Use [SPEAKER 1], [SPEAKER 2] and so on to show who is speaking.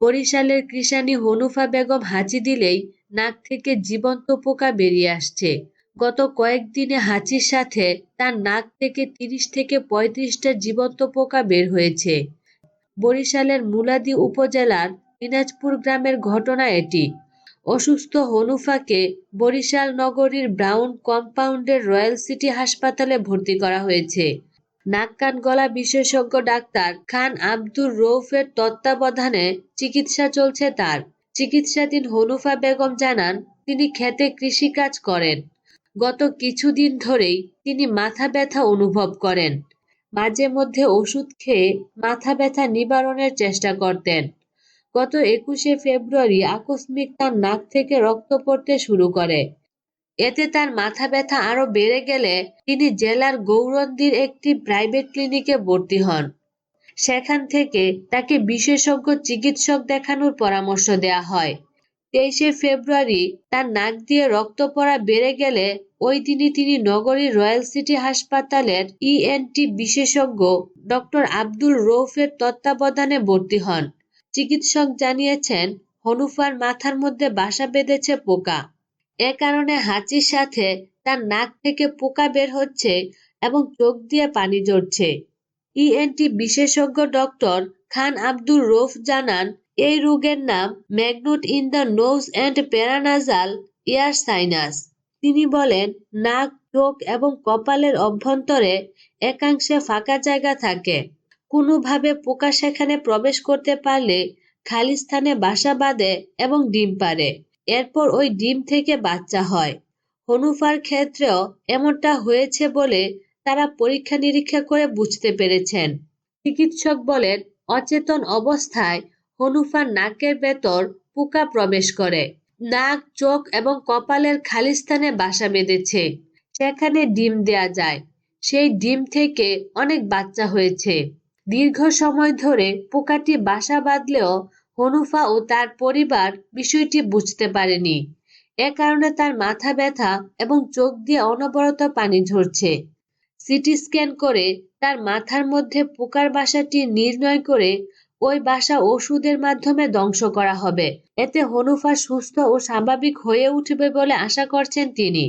[SPEAKER 1] বরিশালের কৃষানী হনুফা বেগম হাঁচি দিলেই নাক থেকে জীবন্ত পোকা বেরিয়ে আসছে। গত কয়েকদিনে হাঁচির সাথে তার নাক থেকে তিরিশ থেকে পঁয়ত্রিশটা জীবন্ত পোকা বের হয়েছে। বরিশালের মুলাদি উপজেলার দিনাজপুর গ্রামের ঘটনা এটি। অসুস্থ হনুফাকে বরিশাল নগরীর ব্রাউন কম্পাউন্ডের রয়্যাল সিটি হাসপাতালে ভর্তি করা হয়েছে। নাক কান গলা বিশেষজ্ঞ ডাক্তার খান আব্দুর রৌফের তত্ত্বাবধানে চিকিৎসা চলছে তার। চিকিৎসাধীন হনুফা বেগম জানান, তিনি খেতে কৃষিকাজ করেন। গত কিছুদিন ধরেই তিনি মাথা ব্যথা অনুভব করেন। মাঝে মধ্যে ওষুধ খেয়ে মাথা ব্যথা নিবারণের চেষ্টা করতেন। গত একুশে ফেব্রুয়ারি আকস্মিক তার নাক থেকে রক্ত পড়তে শুরু করে। এতে তার মাথা ব্যথা আরও বেড়ে গেলে তিনি জেলার গৌরন্দির একটি প্রাইভেট ক্লিনিকে ভর্তি হন। সেখান থেকে তাকে বিশেষজ্ঞ চিকিৎসক দেখানোর পরামর্শ দেওয়া হয়। তেইশে ফেব্রুয়ারি তার নাক দিয়ে রক্ত পড়া বেড়ে গেলে ওই দিনই তিনি নগরীর রয়্যাল সিটি হাসপাতালের ইএনটি বিশেষজ্ঞ ডক্টর আব্দুল রৌফের তত্ত্বাবধানে ভর্তি হন। চিকিৎসক জানিয়েছেন, হনুফার মাথার মধ্যে বাসা বেঁধেছে পোকা। এ কারণে হাঁচির সাথে তার নাক থেকে পোকা বের হচ্ছে এবং চোখ দিয়ে পানি ঝরছে। ইএনটি বিশেষজ্ঞ ডক্টর খান আব্দুর রৌফ জানান, এই রোগের নাম maggot in the nose and paranasal air sinus. তিনি বলেন, নাক, চোখ এবং কপালের অভ্যন্তরে একাংশে ফাঁকা জায়গা থাকে। কোনোভাবে পোকা সেখানে প্রবেশ করতে পারলে খালি স্থানে বাসা বাঁধে এবং ডিম পারে এরপর ওই ডিম থেকে বাচ্চা হয়। হনুফার ক্ষেত্রেও এমনটা হয়েছে বলে তারা পরীক্ষা নিরীক্ষা করে বুঝতে পেরেছেন। চিকিৎসক বলেন, অচেতন অবস্থায় হনুফার নাকের ভেতর পোকা প্রবেশ করে। নাক, চোখ এবং কপালের খালি স্থানে বাসা বেঁধেছে। সেখানে ডিম দেয়া যায়। সেই ডিম থেকে অনেক বাচ্চা হয়েছে। দীর্ঘ সময় ধরে পোকাটি বাসা বাঁধলেও হনুফা ও তার পরিবার বিষয়টি বুঝতে পারেনি। এ কারণে তার মাথা ব্যথা এবং চোখ দিয়ে অনবরত পানি ঝরছে। সিটি স্ক্যান করে তার মাথার মধ্যে পোকার বাসাটি নির্ণয় করে ওই বাসা ওষুধের মাধ্যমে ধ্বংস করা হবে। এতে হনুফা সুস্থ ও স্বাভাবিক হয়ে উঠবে বলে আশা করছেন তিনি।